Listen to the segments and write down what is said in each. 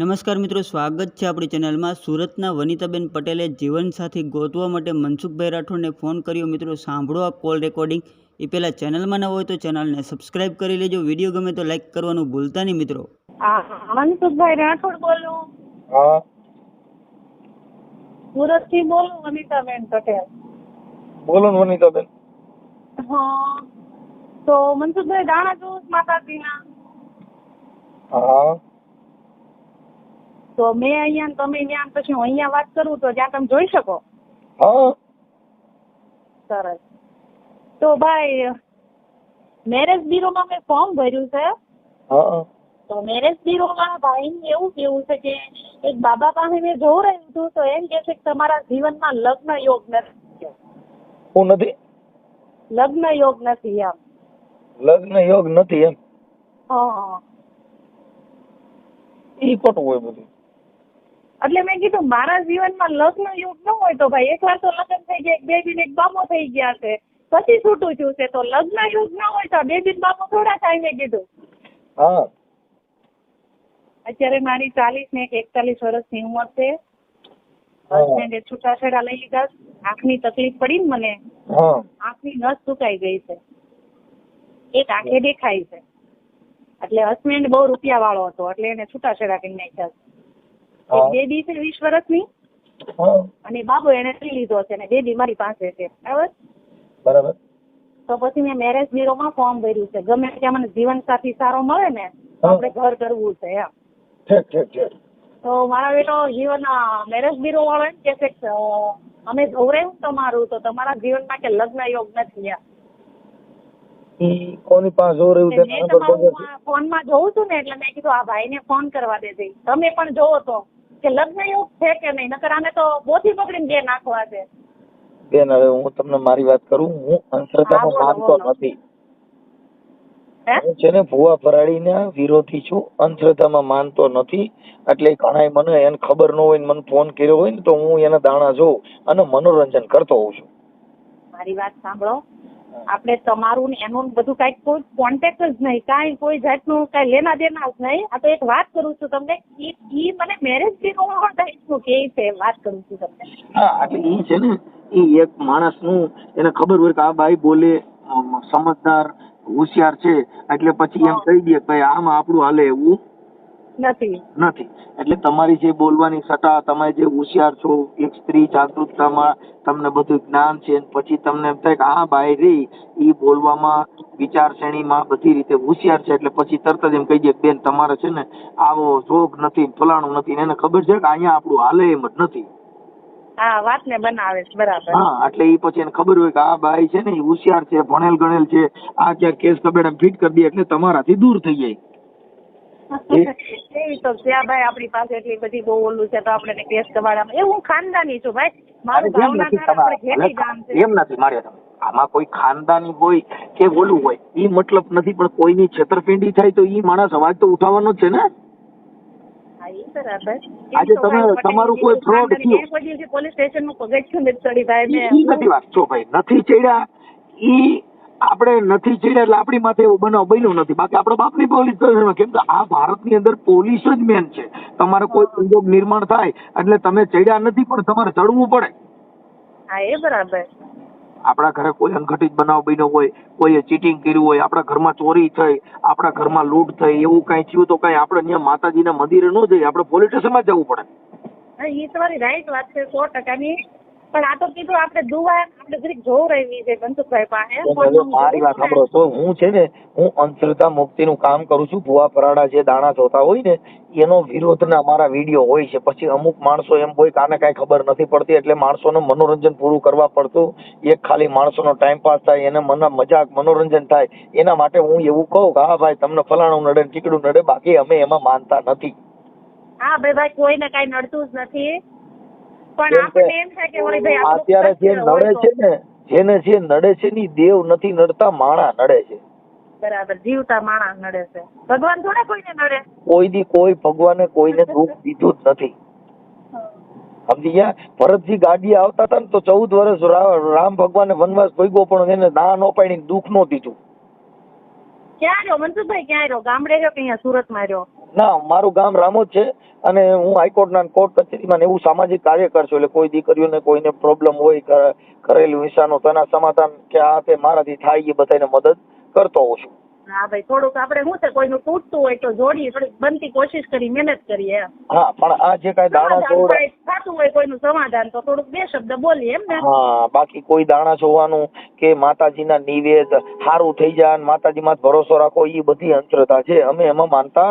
નમસ્કાર મિત્રો સ્વાગત છે આપણી ચેનલમાં. સુરતના વનિતાબેન પટેલે જીવનસાથી ગોતવા માટે મનસુખભાઈ રાઠોડને ફોન કર્યો. મિત્રો સાંભળો આ કોલ રેકોર્ડિંગ. એ પહેલાં ચેનલમાં ન હોય તો ચેનલને સબસ્ક્રાઇબ કરી લેજો. વીડિયો ગમે તો લાઈક કરવાનું ભૂલતા નહીં મિત્રો. મનસુખભાઈ રાઠોડ બોલું. હા. સુરતથી બોલું વનિતાબેન પટેલ. બોલો ને વનિતાબેન. હા તો મનસુખભાઈ દાણા જોઉં માતાજીના. હા. તો મેં અહીંયા તમે ત્યાં પછી હું અહીંયા વાત કરું તો ત્યાં તમે જોઈ શકો. હા. સરસ. તો ભાઈ મેરેજ બ્યુરોમાં મેં ફોર્મ ભર્યું છે? હા. તો મેરેજ બ્યુરોમાં ભાઈ એવું કેવું છે કે એક બાબા પાસે મેં જોઉં રહ્યું હતું તો એમ કે છે કે તમારા જીવનમાં લગ્ન યોગ નથી. હું નથી? લગ્ન યોગ નથી એમ. લગ્ન યોગ નથી એમ. હા. ઈ ખોટું હોય બધું. એટલે મેં કીધું મારા જીવનમાં લગ્ન યુગ ન હોય તો ભાઈ એકવાર તો લગ્ન થઈ ગયા બેબી ને બામો થઈ ગયા છે. પછી છૂટું થયું છે. તો લગ્ન યુગ ન હોય તો બેબી બામો થોડા થાય મેં કીધું. હા. અત્યારે મારી ચાલીસ ને એક એકતાલીસ વર્ષની ઉંમર છે. હસબન્ડે છૂટાછેડા લઈ લીધા. આંખની તકલીફ પડી ને મને. આંખની નસ સુકાઈ ગઈ છે. એક આંખે દેખાય છે. એટલે હસબન્ડ બહુ રૂપિયા વાળો હતો એટલે એને છૂટાછેડા કરી નાખ્યા બેબી છે વીસ વર્ષની અને બાબુ એને લઈ લીધો છે અને બેબી મારી પાસે છે. બરાબર? બરાબર. તો પછી મેં મેરેજ બ્યુરોમાં ફોર્મ ભર્યું છે. ગમે ત્યાં મને જીવન સાથી સારો મળે ને તો આપણે ઘર કરવું છે એમ. ઠીક ઠીક ઠીક. તો મારા બેટો જીવન મેરેજ બ્યુરો વાળો એમ કે છે અમે જોવરાયું તમારું? તો તમારા જીવનમાં કે લગ્ન યોગ નથી કોની પાસે રહ્યું એટલે તે મેં જોઉં છું ને એટલે મેં કીધું આ ભાઈ ને ફોન કરવા દેજે. તમે પણ જોવો તો. કે લગ્ન યોગ છે કે નહીં? નકર આને તો બોથી પકડીને બે નાખવા છે બેન હવે હું તમને મારી વાત કરું હું અંધશ્રદ્ધામાં માનતો નથી? હું? છે ને ભુવા ફરાડીના વિરોધી છું અંધશ્રદ્ધામાં માનતો નથી એટલે ઘણાય મને એને ખબર ન હોય ને મને ફોન કર્યો હોય ને તો હું એના દાણા જોઉં અને મનોરંજન કરતો હોઉં છું. મારી વાત સાંભળો. આપણે તમારું ને એનું ને બધું કાંઈ કોઈ કોન્ટેક્ટ જ નહીં કાંઈ કોઈ જાતનું કઈ લેના દેના જ નહીં. આ તો એક વાત કરું છું તમને ઈ મને મેરેજ બ્યુરોમાં ટાઈપનું કે છે વાત કરું છું તમને. હા એટલે ઈ છે ને ઈ એક માણસનું એને ખબર હોય કે આ ભાઈ બોલે સમજદાર હોશિયાર છે એટલે પછી એમ કહી દે કે આમાં આપણું હાલે એવું. નથી. નથી. એટલે તમારી જે બોલવાની સટા તમે જે હોશિયાર છો એક સ્ત્રી જાગૃતતામાં તમને બધું જ્ઞાન છે પછી તમને એમ થાય કે આ બાઈ રહી એ બોલવામાં વિચારશ્રેણીમાં બધી રીતે હોશિયાર છે. એટલે પછી તરત જ એમ કહી દે બેન તમારે છે ને આવો શોખ નથી ફલાણું નથી. એને ખબર છે કે અહીંયા આપણું હાલે એમ જ નથી. હા વાતને બનાવે છે બરાબર. હા એટલે ઈ પછી એને ખબર હોય કે આ બાઈ છે ને હોશિયાર છે ભણેલ ગણેલ છે આ કેસ કબેડા ફિટ કરી દે એટલે તમારાથી દૂર થઈ જાય. એવી તો ત્યાં ભાઈ આપણી પાસે એટલી બધી બહુ ઓલું છે તો આપણે કેસ કબાડામાં એ હું ખાનદાની છું ભાઈ. મારું એમ નથી છે. મારે તમે. આમાં કોઈ ખાનદાની હોય કે ઓલું હોય ઈ મતલબ નથી પણ કોઈની છેતરપિંડી થાય તો એ માણસ અવાજ તો ઉઠાવવાનો જ છે ને? આજે તમે- તમારું કોઈ ફ્રોડ થયું. પોલીસ સ્ટેશનનું પગથિયું નથી ચડી ભાઈ નથી વાત. છો ભાઈ નથી ચડ્યા. ઈ આપણે નથી ચડ્યા એટલે આપણી માથે એવો બનાવ બન્યો નથી. બાકી આપણો બાપની પોલીસ કેમ કે આ ભારતની અંદર પોલીસ જ મેન છે. તમારો કોઈ સંજોગ નિર્માણ થાય એટલે તમે ચડ્યા નથી પણ તમારે ચડવું પડે. હા એ બરાબર. આપણા ઘરે કોઈ અનઘટિત બનાવ બન્યો હોય કોઈએ ચીટિંગ કર્યું હોય આપણા ઘરમાં ચોરી થઈ આપણા ઘરમાં લૂંટ થઈ એવું કઈ થયું તો કઈ આપણે ત્યાં માતાજીના મંદિરે ન જઈએ આપણે પોલીસ સ્ટેશનમાં જવું પડે. હા એ તમારી રાઈટ વાત છે સો ટકાની. પણ આ તો કીધું આપણે દુવા આપણે જરીક જોવું રહેવી છે મનસુખભાઈ પાસે. મારી વાત સાંભળો. તો હું છે ને હું અંધશ્રદ્ધા મુક્તિનું કામ કરું છું. ભુવા પરાડા જે દાણા જોતા હોય ને એનો વિરોધના અમારા વીડિયો હોય છે. પછી અમુક માણસો એમ હોય કાને કાંઈ ખબર નથી પડતી એટલે માણસોનું મનોરંજન પૂરું કરવા પડતું. એક ખાલી માણસોનો ટાઈમ પાસ થાય એને મને મજાક મનોરંજન થાય. એના માટે હું એવું કહું કે હા ભાઈ તમને ફલાણું નડે ને ટીકડું નડે બાકી અમે એમાં માનતા નથી. હા ભાઈ ભાઈ કોઈને કાંઈ નડતું જ નથી. અત્યારે જે નડે છે ને જેને જે નડે છે ની દેવ નથી નડતા માણા નડે છે. બરાબર જીવતા માણસ નડે છે. ભગવાન થોડા કોઈને નડે? કોઈ દી કોઈ ભગવાને કોઈને દુઃખ દીધું જ નથી. સમજી ગયા? ભરતજી ગાડી આવતા હતા ને તો ચૌદ વર્ષ રામ ભગવાને વનવાસ ભોગવો પણ એને ના નો પાડી દુઃખ નો દીધું. ક્યાં રહ્યો? મનસુખભાઈ ક્યાં રહ્યો? ગામડે રહ્યો કે અહીંયા સુરતમાં રહ્યો? ના મારું ગામ રામોદ છે અને હું હાઈકોર્ટના કોર્ટ કચેરીમાં એવું સામાજિક કાર્યકર છું. એટલે કોઈ દીકરીઓને કોઈને પ્રોબ્લેમ હોય કરેલું હિંસાનો તેના સમાધાન કે આ તે મારાથી થાય એ બધાને મદદ કરતો હોઉં છું. હા ભાઈ થોડુંક આપણે શું છે કોઈનું તૂટતું હોય તો જોડીએ થોડીક બનતી કોશિશ કરી મહેનત કરીએ હા પણ આ જે કાંઈ દાણા સમાધાન થતું હોય કોઈનું સમાધાન તો થોડુંક બે શબ્દ બોલીએ એમ ને. હા બાકી કોઈ દાણા જોવાનું કે માતાજીના નિવેદ સારું થઈ જાય અને માતાજીમાં જ ભરોસો રાખો એ બધી અંતરતા છે. અમે એમાં માનતા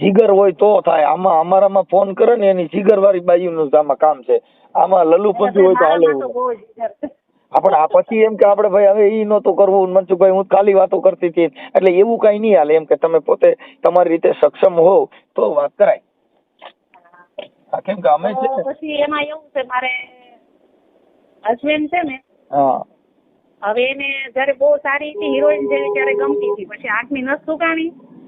જીગર હોય તો થાય. આમાં અમારામાં ફોન કરે ને એની જીગર વાળી બાયુનું આમાં કામ છે. આમાં લલ્લુ પંચુ હોય તો હાલે. એવું આ પછી એમ કે આપણે ભાઈ હવે એ નહોતું કરવું. મનસુખભાઈ હું ખાલી વાતો કરતી હતી. એટલે એવું કઈ નહીં હાલે. એમ કે તમે પોતે તમારી રીતે સક્ષમ હોવ તો વાત કરાય. કેમ કે અમે છે પછી એમાં એવું છે મારે હસબન્ડ છે ને હા. હવે એને જયારે બહુ સારી હતી હિરોઈન જેવી ત્યારે ગમતી હતી. પછી આઠમી નસ સુકાણી.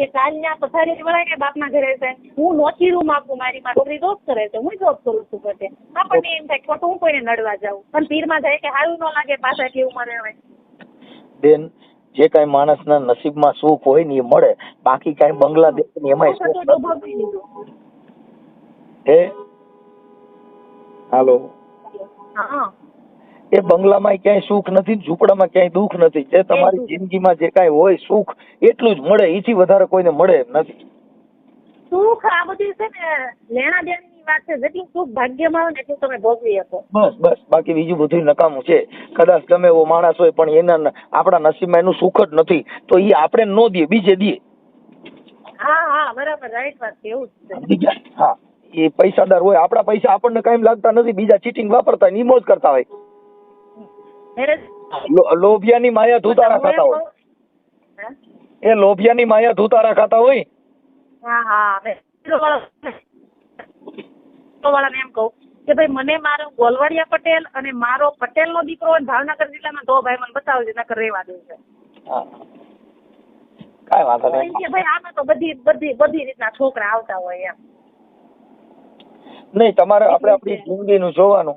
કે કાલ ત્યાં પથારી વળાય કે બાપના ઘરે છે હું નોખી રૂમ આપું મારી માં છોકરી જોબ કરે છે. હું જોબ કરું છું બધે. આપણને એમ થાય ખોટું હું કોઈને નડવા જાઉં. પણ પીરમાં જાય કે સારું ન લાગે પાછા કેવું મને હવે. બેન જે કાંઈ માણસના નસીબમાં સુખ હોય ને એ મળે. બાકી કઈ બંગલાદેશ ને લીધું હે હાલો. હા. એ બંગલામાં ક્યાંય સુખ નથી ઝૂંપડામાં ક્યાંય દુઃખ નથી. જે તમારી. જિંદગીમાં જે કાંઈ હોય સુખ એટલું જ મળે. એથી વધારે કોઈને મળે નથી. સુખ આ બધી છે ને લેણા દેણાની વાત છે. જેટલું સુખ ભાગ્યમાં હોય ને એટલું તમે ભોગવી શકો. બસ બસ. બાકી બીજું બધું નકામું છે. કદાચ ગમે એવો માણસ હોય પણ એના આપણા નસીબમાં એનું સુખ જ નથી. તો એ આપણે ન દઈએ બીજે દઈએ. હા હા બરાબર. રાઈટ વાત છે એવું જ છે. હા. એ પૈસાદાર હોય આપણા પૈસા આપણને કાંઈ લાગતા નથી. બીજા ચીટિંગ વાપરતા હોય ને મોજ કરતા હોય. લોભિયાની માયા ધૂતારા ખાતા હોય. એ લોભિયાની માયા ધૂતારા ખાતા હોય? હા હા એમ કહું કે ભાઈ મને મારો ગોલવાડિયા પટેલ અને મારો પટેલ નો દીકરો હોય ભાવનગર જિલ્લામાં તો ભાઈ મને બતાવજો નકર રહેવા દે છે. કઈ કાંઈ વાંધો નહીં. કે ભાઈ આમાં તો બધી બધી બધી રીતના છોકરા આવતા હોય એમ. નહીં તમારે આપણે આપણી જિંદગીનું જોવાનું.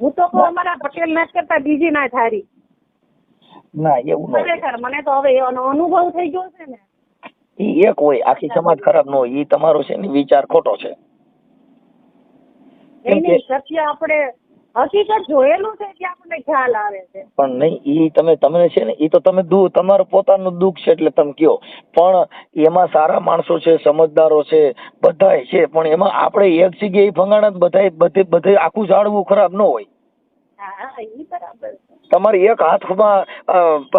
હું તો કહું અમારા પટેલ ના કરતા બીજી ના થારી. ના એવું. ખરેખર મને તો હવે એનો અનુભવ થઈ ગયો છે ને. ઈ એક હોય આખી સમાજ ખરાબ નો હોય. ઈ તમારો છે ને વિચાર ખોટો છે. સત્ય આપણે હકીકત જોયેલું છે કે આપણને ખ્યાલ આવે છે. પણ નહીં ઈ તમે તમને છે ને ઈ તો તમે દુ તમારું પોતાનું દુઃખ છે એટલે તમે કયો. પણ એમાં સારા માણસો છે સમજદારો છે બધાય છે પણ એમાં આપણે એક જગ્યાએ ફંગાણા બધાય બધે બધે આખું ઝાડવું ખરાબ ન હોય. તમારી એક હાથમાં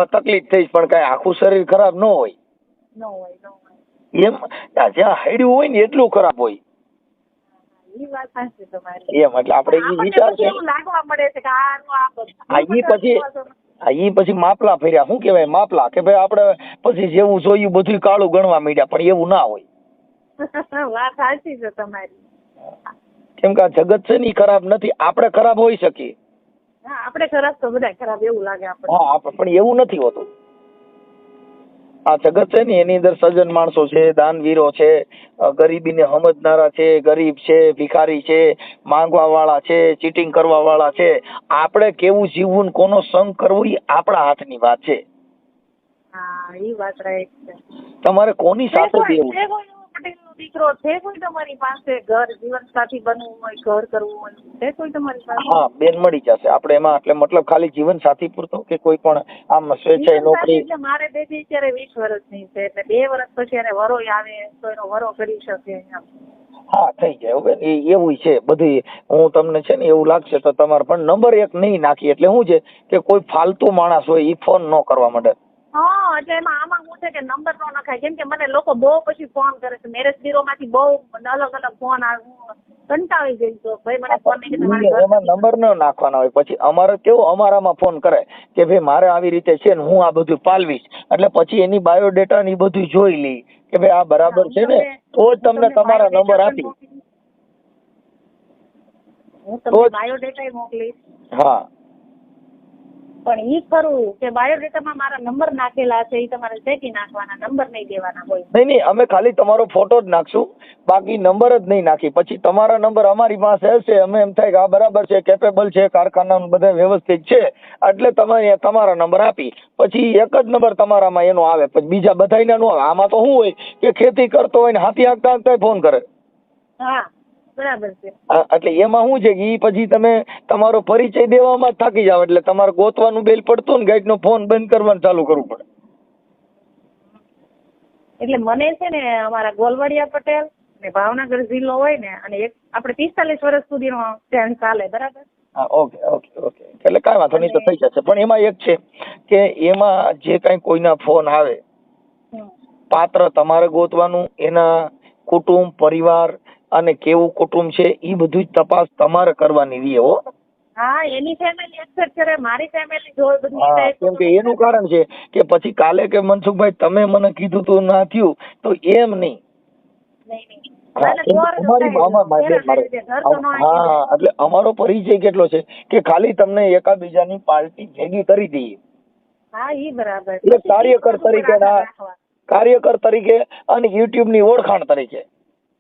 તકલીફ થઈ પણ કાંઈ આખું શરીર ખરાબ ન હોય. એમ જ્યાં હેડ્યું હોય ને એટલું ખરાબ હોય. વાત સાચી તમારી. એમ એટલે આપણે ઈ વિચાર છે. લાગવા મળે છે કે આ આનું આ બધું પછી અહીં પછી માપલા ફેર્યા. શું કહેવાય? માપલા કે ભાઈ આપણે પછી જેવું જોયું બધું કાળું ગણવા માંડ્યા પણ એવું ના હોય. વાત સાચી છે તમારી. કેમ કે આ જગત છે ને ખરાબ નથી. આપણે ખરાબ હોઈ શકીએ. આપણે ખરાબ તો બધા ખરાબ એવું લાગે આપણે હા પણ એવું નથી હોતું. આ જગત છે ને એની અંદર સજ્જન માણસો છે દાનવીરો છે ગરીબીને સમજનારા છે ગરીબ છે ભિખારી છે માંગવા વાળા છે ચીટિંગ કરવા વાળા છે. આપણે કેવું જીવવું ને કોનો સંગ કરવો એ આપણા હાથની વાત છે. વાત છે. તમારે કોની સાથે કોઈ પટેલનો દીકરો છે કોઈ તમારી પાસે? ઘર જીવન સાથી બનવું હોય ઘર કરવું હોય છે કોઈ તમારી પાસે? હા બેન મળી જશે. આપણે એમાં એટલે મતલબ ખાલી જીવન સાથી પૂરતો કે કોઈ પણ આમ સ્વેચ્છાએ નોકરી? એટલે મારે બેબી અત્યારે વીસ વર્ષની છે એટલે બે વર્ષ પછી એને વરો આવે તો એનો વરો કરી શકે હા થઈ જાય. હવે એ એવું છે. બધી હું તમને છે ને એવું લાગશે તો તમારે પણ નંબર એક નહીં નાખી. એટલે શું છે કે કોઈ ફાલતુ માણસ હોય એ ફોન ન કરવા માંડે હા એટલે એમાં આમાં શું છે કે નંબર નો નખાય. કેમ કે મને લોકો બહુ પછી ફોન કરે છે. મેરેજ બ્યુરો માંથી બહુ અલગ અલગ ફોન આવે કંટાળી ગઈ તો ભાઈ મને ફોન નહીં કે તમારે ઘર એમાં નંબર ન નાખવાના હોય. પછી અમારે કેવું અમારામાં ફોન કરે કે ભાઈ મારે આવી રીતે છે ને હું આ બધું પાલવીશ. એટલે પછી એની બાયોડેટા ને ઈ બધું જોઈ લઈ કે ભાઈ આ બરાબર છે ને? તો જ તમને તમારા નંબર આપી. હું તમને બાયોડેટા મોકલીશ. હા. પણ ઈ ખરું કે બાયોડેટામાં મારા નંબર નાખેલા છે ઈ તમારે ચેકી નાખવાના નંબર નહીં દેવાના હોય. નહીં નહીં અમે ખાલી તમારો ફોટો જ નાખશું બાકી નંબર જ નહીં નાખી. પછી તમારા નંબર અમારી પાસે હશે અમે એમ થાય કે આ બરાબર છે કેપેબલ છે કારખાના બધા વ્યવસ્થિત છે એટલે તમે તમારા નંબર આપી. પછી એક જ નંબર તમારામાં એનો આવે પછી બીજા બધાયના નો આવે. આમાં તો શું હોય કે ખેતી કરતો હોય ને હાથી હાંકતા હાંકતા ફોન કરે. હા. બરાબર છે. એટલે એમાં શું છે કે ઈ પછી તમે તમારો પરિચય દેવામાં જ થાકી જાવ એટલે તમારે ગોતવાનું બેલ પડતું ને ગાઈડનો ફોન બંધ કરવાનું ચાલુ કરવું પડે. એટલે મને છે ને અમારા ગોલવાડિયા પટેલ ને ભાવનગર જિલ્લો હોય ને અને એક આપણે પિસ્તાલીસ વર્ષ સુધીનો ધ્યાન ચાલે બરાબર? હા ઓકે ઓકે ઓકે. એટલે કાંઈ વાંધો નહીં તો થઈ જશે. પણ એમાં એક છે કે એમાં જે કાંઈ કોઈના ફોન આવે પાત્ર તમારે ગોતવાનું એના કુટુંબ પરિવાર અને કેવું કુટુંબ છે એ બધું જ તપાસ તમારે કરવાની રહી હો. હા એની ફેમિલી એક્સેપ્ટ કરે મારી ફેમિલી જો બધું કેમ કે એનું કારણ છે કે પછી કાલે કે મનસુખભાઈ તમે મને કીધું તું ના થયું તો એમ નહીં. એટલે અમારી પરિચય કેટલો છે કે ખાલી તમને એકાબીજાની પાર્ટી ભેગી કરી દઈએ. એટલે કાર્યકર તરીકે. કાર્યકર તરીકે અને યુટ્યુબની ઓળખાણ તરીકે.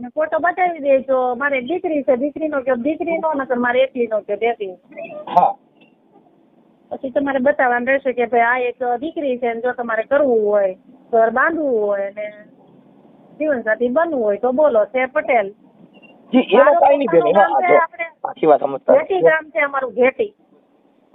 અને ફોટો બતાવી દેજો. મારે દીકરી છે દીકરીનો કે દીકરીનો નકર મારે એકલીનો કે બેટી હા. પછી તમારે બતાવવાનું રહેશે કે ભાઈ આ એક દીકરી છે ને જો તમારે કરવું હોય ઘર બાંધવું હોય ને જીવનસાથી બનવું હોય તો બોલો છે પટેલ. જી એમાં કાઈ નહીં બેન હા જો આખી વાત સમજતા ઘેટી ગામ છે અમારું ઘેટી.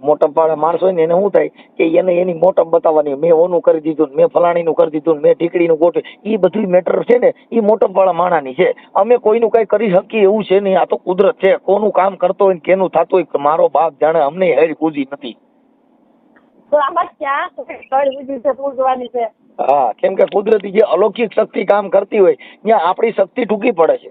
મોટપ પાડે માણસ હોય ને એને શું થાય કે એને એની મોટમ બતાવવાની. મેં ઓનું કરી દીધું મેં ફલાણીનું કરી દીધું મેં ઢીકડીનું ગોઠવ્યું. એ બધી મેટર છે ને એ મોટમ પાડા માણાની છે. અમે કોઈનું કઈ કરી શકીએ એવું છે નહીં. આ તો કુદરત છે. કોનું કામ કરતો હોય ને કેનું થતું હોય મારો બાપ જાણે અમને હેડ કૂદી નથી. હા કેમ કે કુદરતી જે અલૌકિક શક્તિ કામ કરતી હોય ત્યાં આપણી શક્તિ ટૂંકી પડે છે.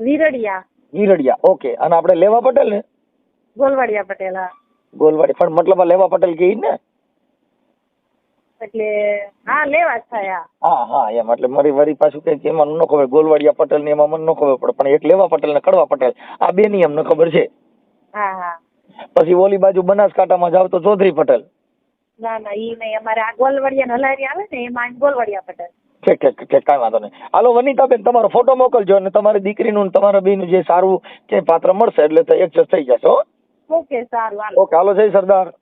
વીરડિયા. વિરડિયા ઓકે. અને આપણે લેવા પટેલ ને? ગોલવાડિયા પટેલ હા. ગોલવાડી પણ મતલબ આ લેવા પટેલ કહી ને? એટલે હા લેવા જ થાય હા. હા હા એમ. એટલે મારી વરી પાછું કઈ એમાં ન ખબર. ગોલવાડિયા પટેલ ને એમાં મને ન ખબર પડે. પણ એક લેવા પટેલ ને કડવા પટેલ. આ બે ની અમને ખબર છે. હા હા. પછી ઓલી બાજુ બનાસકાંઠામાં જાવ તો ચૌધરી પટેલ. ના ના ઈ નહીં. અમારે આ ગોલવાડિયા હલારી આવે ને એમાં ગોલવાડિયા પટેલ. ઠીક ઠીક ઠીક કાંઈ વાંધો નહીં. હાલો વનિતાબેન તમારો ફોટો મોકલજો અને તમારી દીકરીનું ને તમારા બેનું જે સારું જે પાત્ર મળશે એટલે તો એડજસ્ટ થઈ જશે હો. ઓકે સારું ઓકે હાલો જય સરદાર.